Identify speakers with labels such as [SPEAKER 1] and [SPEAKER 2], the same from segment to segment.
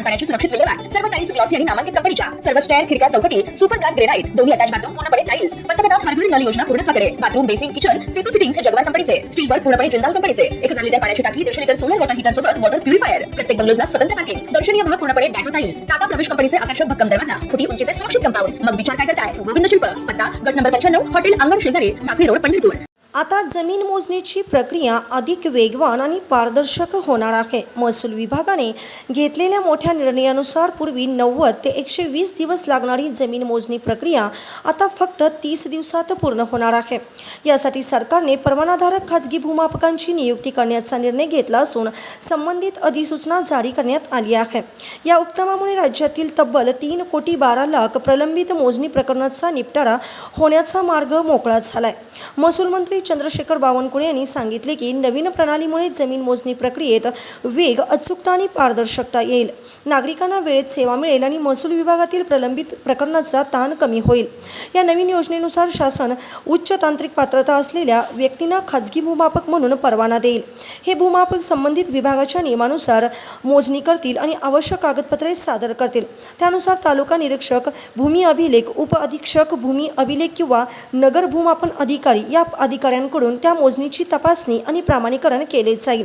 [SPEAKER 1] सांडपाण्याची सुरक्षित विल्हेवाट. सर्व टाईल्स ग्लॉसी आणि नामांकित कंपनीच्या सर्व स्टॅर खिडक्या चौकटी सुपर गार्ड ग्रेनाइट दोन्ही अटॅच बाथरूम पूर्णपणे टाईल्स पंतप्रधान हरघर नल योजना पूर्णत्वाकडे bathroom basin kitchen CP fittings हे जगवार कंपनीचे. स्टीलवर पूर्णपणे जिंदाल कंपनीचे. एक हजार लिटर पाण्याची टाकी दीडशे लिटर सोलर वॉटर हीटर सोबत वॉटर प्युरिफायर प्रत्येक बंगलोजला स्वतंत्र पार्किंग दर्शनीय भाग पूर्णपणे डॅटो टाईल्स टाटा प्रवेश कंपनीचे आकर्षक भक्कम दरवाजा. फुटी उंचीचे सुरक्षित कंपाऊंड मग विचार काय करताय? गोविंद शिल्प. पत्ता गट नंबर पंच्याण्णव हॉटेल अंगण शेजारी साखळी रोड पंढरपूर.
[SPEAKER 2] आता जमीन मोजणीची प्रक्रिया अधिक वेगवान आणि पारदर्शक होणार आहे. महसूल विभागाने घेतलेल्या मोठ्या निर्णयानुसार पूर्वी नव्वद ते एकशे वीस दिवस लागणारी जमीन मोजणी प्रक्रिया आता फक्त तीस दिवसात पूर्ण होणार आहे. यासाठी सरकारने परवानाधारक खाजगी भूमापकांची नियुक्ती करण्याचा निर्णय घेतला असून संबंधित अधिसूचना जारी करण्यात आली आहे. या उपक्रमामुळे राज्यातील तब्बल तीन कोटी बारा लाख प्रलंबित मोजणी प्रकरणाचा निपटारा होण्याचा मार्ग मोकळा झालाय. महसूल मंत्री चंद्रशेखर बावनकुळे यांनी सांगितले की नवीन प्रणालीमुळे जमीन मोजणी प्रक्रियेत वेग अचूकता आणि पारदर्शकता येईल. नागरिकांना वेळेत सेवा मिळेल आणि महसूल विभागातील प्रलंबित प्रकरणाचा ताण कमी होईल. या नवीन योजनेनुसार शासन उच्च तांत्रिक पात्रता असलेल्या व्यक्तींना खाजगी भूमापक म्हणून परवाना देईल. हे भूमापक संबंधित विभागाच्या नियमानुसार मोजणी करतील आणि आवश्यक कागदपत्रे सादर करतील. त्यानुसार तालुका निरीक्षक भूमी अभिलेख उप अधीक्षक भूमी अभिलेख किंवा नगर भूमापन अधिकारी या अधिकाऱ्यांकडून त्या मोजणीची तपासणी आणि प्रमाणीकरण केले जाईल.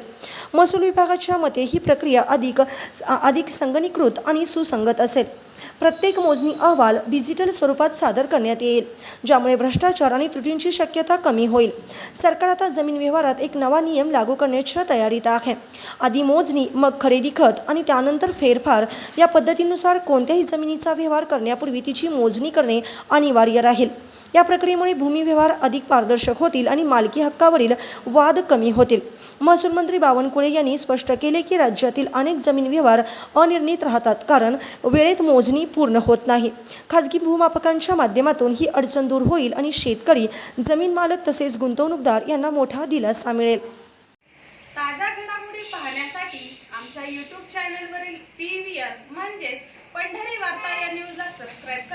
[SPEAKER 2] महसूल विभागाच्या मते ही प्रक्रिया अधिक अधिक संगणीकृत आणि सुसंगत असेल. प्रत्येक मोजणी अहवाल डिजिटल स्वरूपात सादर करण्यात येईल ज्यामुळे भ्रष्टाचार आणि त्रुटींची शक्यता कमी होईल. सरकार आता जमीन व्यवहारात एक नवा नियम लागू करण्याच्या तयारीत आहे. आधी मोजणी मग खरेदी खत आणि त्यानंतर फेरफार या पद्धतीनुसार कोणत्याही जमिनीचा व्यवहार करण्यापूर्वी तिची मोजणी करणे अनिवार्य राहील. या प्रक्रियेमुळे भूमी व्यवहार अधिक पारदर्शक होतील आणि मालकी हक्कावरील वाद कमी होतील. महसूल मंत्री बावनकुळे यांनी स्पष्ट केले की राज्यातील अनेक जमीन व्यवहार अनिर्णित राहतात कारण वेळेत मोजणी पूर्ण होत नाही. खाजगी भूमापकांच्या माध्यमातून ही अडचण दूर होईल आणि शेतकरी जमीन मालक तसेच गुंतवणूकदार यांना मोठा दिलासा मिळेल.
[SPEAKER 3] ताज्या घडामोडी पाहण्यासाठी आमच्या यूट्यूब चॅनलवरील पी व्ही आर म्हणजेच पंढरी वार्ता या न्यूजला सबस्क्राईब करा.